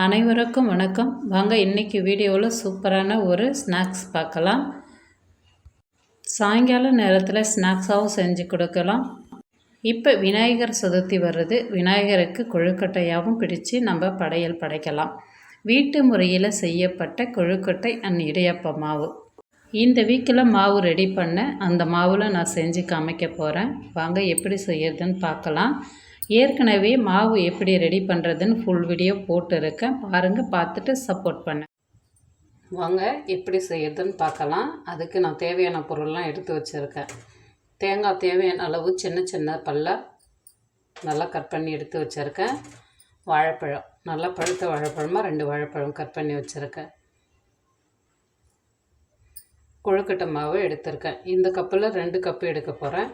அனைவருக்கும் வணக்கம். வாங்க இன்றைக்கி வீடியோவில் சூப்பரான ஒரு ஸ்நாக்ஸ் பார்க்கலாம். சாயங்கால நேரத்தில் ஸ்நாக்ஸாகவும் செஞ்சு கொடுக்கலாம். இப்போ விநாயகர் சதுர்த்தி வர்றது. விநாயகருக்கு கொழுக்கட்டையாகவும் பிடித்து நம்ம படையல் படைக்கலாம். வீட்டு முறையில் செய்யப்பட்ட கொழுக்கட்டை அண்ட் இடியப்ப மாவு. இந்த வீக்கில் மாவு ரெடி பண்ண அந்த மாவில் நான் செஞ்சு காமிக்க போகிறேன் வாங்க எப்படி செய்யறதுன்னு பார்க்கலாம். ஏற்கனவே மாவு எப்படி ரெடி பண்ணுறதுன்னு ஃபுல் வீடியோ போட்டுருக்கேன். பாருங்கள் பார்த்துட்டு சப்போர்ட் பண்ண வாங்க எப்படி செய்யறதுன்னு பார்க்கலாம். அதுக்கு நான் தேவையான பொருள்லாம் எடுத்து வச்சுருக்கேன். தேங்காய் தேவையான அளவு சின்ன சின்ன பல்ல நல்லா கட் பண்ணி எடுத்து வச்சுருக்கேன். வாழைப்பழம் நல்லா பழுத்த வாழைப்பழமாக ரெண்டு வாழைப்பழம் கட் பண்ணி வச்சுருக்கேன். கொழுக்கட்டை மாவு எடுத்திருக்கேன். இந்த கப்பில் ரெண்டு கப்பு எடுக்க போகிறேன்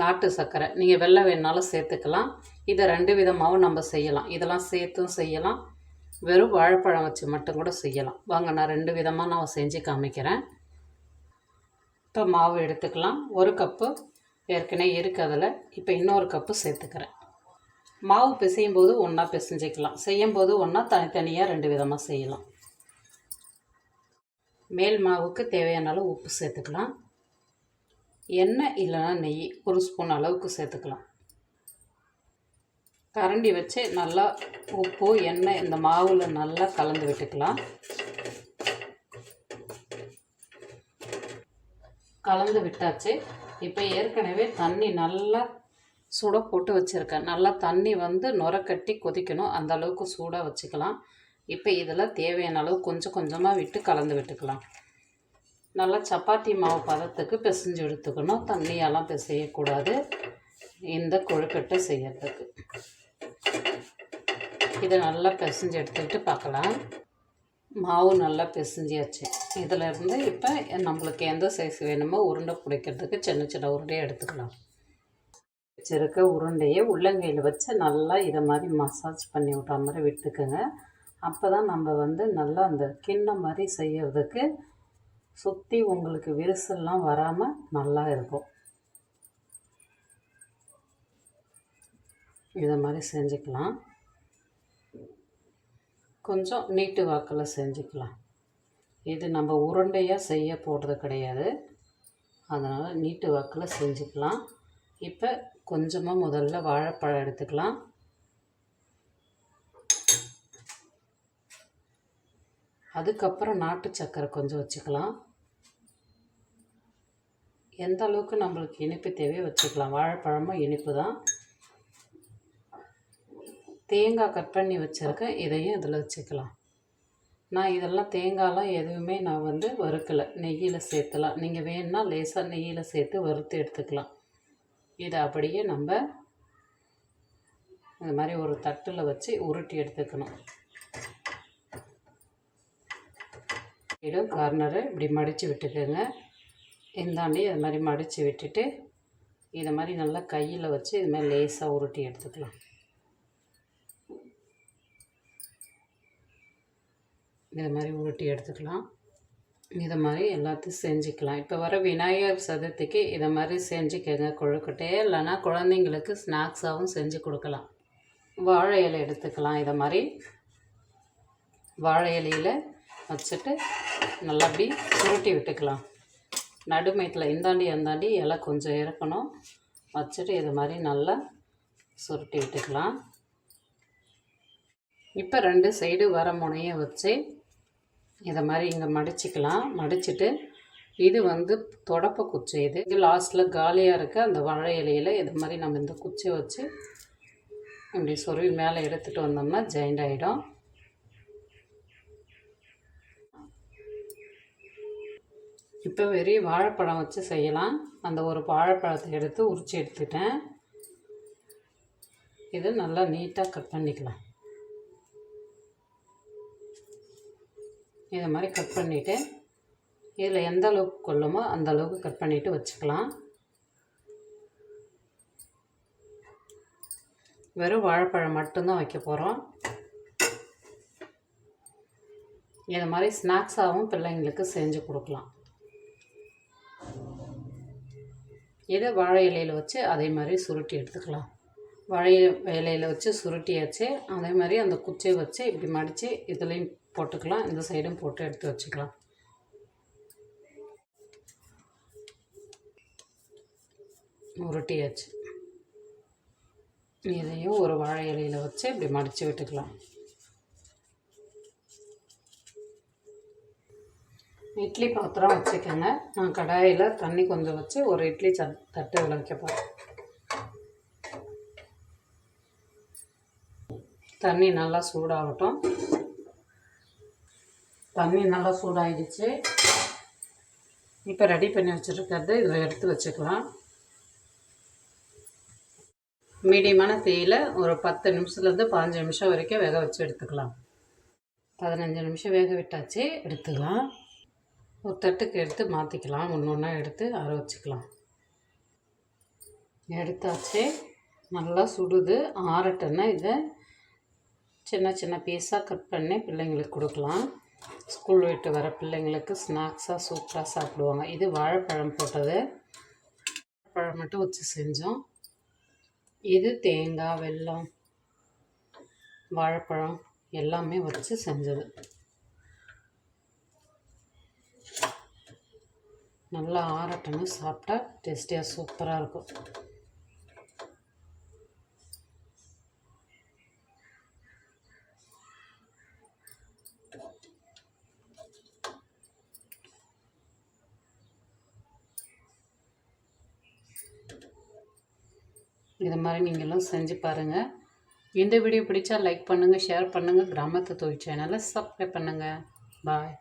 நாட்டு சர்க்கரை. நீங்கள் வெள்ளை வேணுனாலும் சேர்த்துக்கலாம். இதை ரெண்டு விதமாகவும் நம்ம செய்யலாம். இதெல்லாம் சேர்த்தும் செய்யலாம். வெறும் வாழைப்பழம் வச்சு மட்டும் கூட செய்யலாம். வாங்க நான் ரெண்டு விதமாக நான் செஞ்சு காமிக்கிறேன். இப்போ மாவு எடுத்துக்கலாம். ஒரு கப்பு ஏற்கனவே இருக்குது அதில். இப்போ இன்னொரு கப்பு சேர்த்துக்கிறேன். மாவு பிசையும் போது ஒன்றா பிசைஞ்சிக்கலாம். செய்யும் போது ஒன்றா தனித்தனியாக ரெண்டு விதமாக செய்யலாம். மேல் மாவுக்கு தேவையான அளவு உப்பு சேர்த்துக்கலாம். எண்ணெய் இல்லைன்னா நெய் ஒரு ஸ்பூன் அளவுக்கு சேர்த்துக்கலாம். கரண்டி வச்சு நல்லா உப்பு எண்ணெய் இந்த மாவில் நல்லா கலந்து விட்டுக்கலாம். கலந்து விட்டாச்சு. இப்போ ஏற்கனவே தண்ணி நல்லா சுட போட்டு வச்சுருக்கேன். நல்லா தண்ணி வந்து நுர கட்டி கொதிக்கணும். அந்த அளவுக்கு சூடாக வச்சுக்கலாம். இப்போ இதில் தேவையான அளவு கொஞ்சம் கொஞ்சமாக விட்டு கலந்து விட்டுக்கலாம். நல்லா சப்பாத்தி மாவு பதத்துக்கு பிசைஞ்சு எடுத்துக்கணும். தண்ணியெல்லாம் பிசையக்கூடாது. இந்த கொழுக்கட்டை செய்யறதுக்கு. இதை நல்லா பிசைஞ்சு எடுத்துக்கிட்டு பார்க்கலாம். மாவு நல்லா பிசைஞ்சியாச்சு. இதில் இருந்து இப்போ நம்மளுக்கு எந்த சைஸ் வேணுமோ உருண்டை பிடிக்கிறதுக்கு சின்ன சின்ன உருண்டையை எடுத்துக்கலாம். வச்சுருக்க உருண்டையை உள்ளங்கையில் வச்சு நல்லா இதை மாதிரி மசாஜ் பண்ணி விட்ற மாதிரி விட்டுக்குங்க. அப்போ தான் நம்ம வந்து நல்லா அந்த கிண்ணம் மாதிரி செய்யறதுக்கு சுற்றி உங்களுக்கு விரிசல்லாம் வராமல் நல்லா இருக்கும். இதை மாதிரி செஞ்சுக்கலாம். கொஞ்சம் நீட்டு வாக்கில் செஞ்சுக்கலாம். இது நம்ம உருண்டையாக செய்ய போடுறது கிடையாது. அதனால் நீட்டு வாக்கில் செஞ்சுக்கலாம். இப்போ கொஞ்சமாக முதல்ல வாழைப்பழம் எடுத்துக்கலாம். அதுக்கப்புறம் நாட்டு சக்கரை கொஞ்சம் வச்சுக்கலாம். எந்த அளவுக்கு நம்மளுக்கு இனிப்பு தேவையோ வச்சுக்கலாம். வாழைப்பழமும் இனிப்பு தான். தேங்காய் கட் பண்ணி வச்சுருக்கேன் இதையும் இதில் வச்சுக்கலாம். நான் இதெல்லாம் தேங்காயெலாம் எதுவுமே நான் வந்து வறுக்கலை. நெய்யில் சேர்த்துலாம். நீங்கள் வேணுன்னா லேசாக நெய்யில் சேர்த்து வறுத்து எடுத்துக்கலாம். இதை அப்படியே நம்ம இந்த மாதிரி ஒரு தட்டில் வச்சு உருட்டி எடுத்துக்கணும். இடம் கார்னரை இப்படி மடித்து விட்டுக்கோங்க. இந்தாண்டி அது மாதிரி மடித்து விட்டுட்டு இதை மாதிரி நல்லா கையில் வச்சு இது மாதிரி லேசாக உருட்டி எடுத்துக்கலாம். இதை மாதிரி உருட்டி எடுத்துக்கலாம். இதை மாதிரி எல்லாத்தையும் செஞ்சுக்கலாம். இப்போ வர விநாயகர் சதுர்த்திக்கு இதை மாதிரி செஞ்சுக்கோங்க. கொழுக்கட்டையே இல்லைன்னா குழந்தைங்களுக்கு ஸ்நாக்ஸாகவும் செஞ்சு கொடுக்கலாம். வாழை இலை எடுத்துக்கலாம். இதை மாதிரி வாழை இலையில் வச்சுட்டு நல்லா அப்படி சுருட்டி விட்டுக்கலாம். நடுமயத்தில் இந்தாண்டி அந்தாண்டி இலை கொஞ்சம் இருக்கணும் வச்சுட்டு இது மாதிரி நல்லா சுருட்டி விட்டுக்கலாம். இப்போ ரெண்டு சைடு வர முனையை வச்சு இதை மாதிரி இங்கே மடிச்சிக்கலாம். மடிச்சுட்டு இது வந்து தொடப்ப குச்சி இது. இது லாஸ்ட்டில் காலியாக இருக்க அந்த வாழை இலையில் இது மாதிரி நம்ம இந்த குச்சியை வச்சு இப்படி சொருவி மேலே எடுத்துகிட்டு வந்தோம்னா ஜாயிண்ட் ஆகிடும் இப்போ வெறும் வாழைப்பழம் வச்சு செய்யலாம். அந்த ஒரு வாழைப்பழத்தை எடுத்து உரித்து எடுத்துட்டேன். இது நல்லா நீட்டாக கட் பண்ணிக்கலாம். இதை மாதிரி கட் பண்ணிவிட்டு இதில் எந்த அளவுக்கு கொள்ளுமோ அந்த அளவுக்கு கட் பண்ணிவிட்டு வச்சுக்கலாம். வெறும் வாழைப்பழம் மட்டும்தான் வைக்க போகிறோம் இதை மாதிரி ஸ்நாக்ஸாகவும் பிள்ளைங்களுக்கு செஞ்சு கொடுக்கலாம். இதை வாழை இலையில் வச்சு அதே மாதிரி சுருட்டி எடுத்துக்கலாம். வாழை வேலையில் வச்சு சுருட்டியாச்சு. அதே மாதிரி அந்த குச்சியை வச்சு இப்படி மடித்து இதுலேயும் போட்டுக்கலாம். இந்த சைடும் போட்டு எடுத்து வச்சுக்கலாம். உருட்டியாச்சு. இதையும் ஒரு வாழை இலையில் வச்சு இப்படி மடித்து விட்டுக்கலாம். இட்லி பாத்திரம் வச்சுக்கோங்க. நான் கடாயில் தண்ணி கொஞ்சம் வச்சு ஒரு இட்லி சட் தட்டு விளக்க போகிறேன் தண்ணி நல்லா சூடாகட்டும். தண்ணி நல்லா சூடாகிடுச்சு இப்போ ரெடி பண்ணி வச்சுருக்கிறது இதில் எடுத்து வச்சுக்கலாம். மீடியமான தீயில் ஒரு பத்து நிமிஷத்துலேருந்து பதினஞ்சு நிமிஷம் வரைக்கும் வேக வச்சு எடுத்துக்கலாம். பதினஞ்சு நிமிஷம் வேக விட்டாச்சு எடுத்துக்கலாம். ஒரு தட்டுக்கு எடுத்து மாற்றிக்கலாம் ஒன்று ஒன்றா எடுத்து அற வச்சுக்கலாம். எடுத்தாச்சு. நல்லா சுடுது. ஆறட்டுன்னா இதை சின்ன சின்ன பீஸாக கட் பண்ணி பிள்ளைங்களுக்கு கொடுக்கலாம். ஸ்கூல் விட்டு வர பிள்ளைங்களுக்கு ஸ்நாக்ஸாக சூப்பராக சாப்பிடுவாங்க. இது வாழைப்பழம் போட்டது. வாழைப்பழம் மட்டும் வச்சு செஞ்சோம். இது தேங்காய் வெல்லம் வாழைப்பழம் எல்லாமே வச்சு செஞ்சது. நல்லா ஆறட்டுன்னு சாப்பிட்டா டேஸ்டியாக சூப்பராக இருக்கும். இது மாதிரி நீங்களும் செஞ்சு பாருங்கள் இந்த வீடியோ பிடிச்சா லைக் பண்ணுங்கள் ஷேர் பண்ணுங்கள் கிராமத்து தொழில் சேனலை சப்ஸ்கிரைப் பண்ணுங்கள் பாய்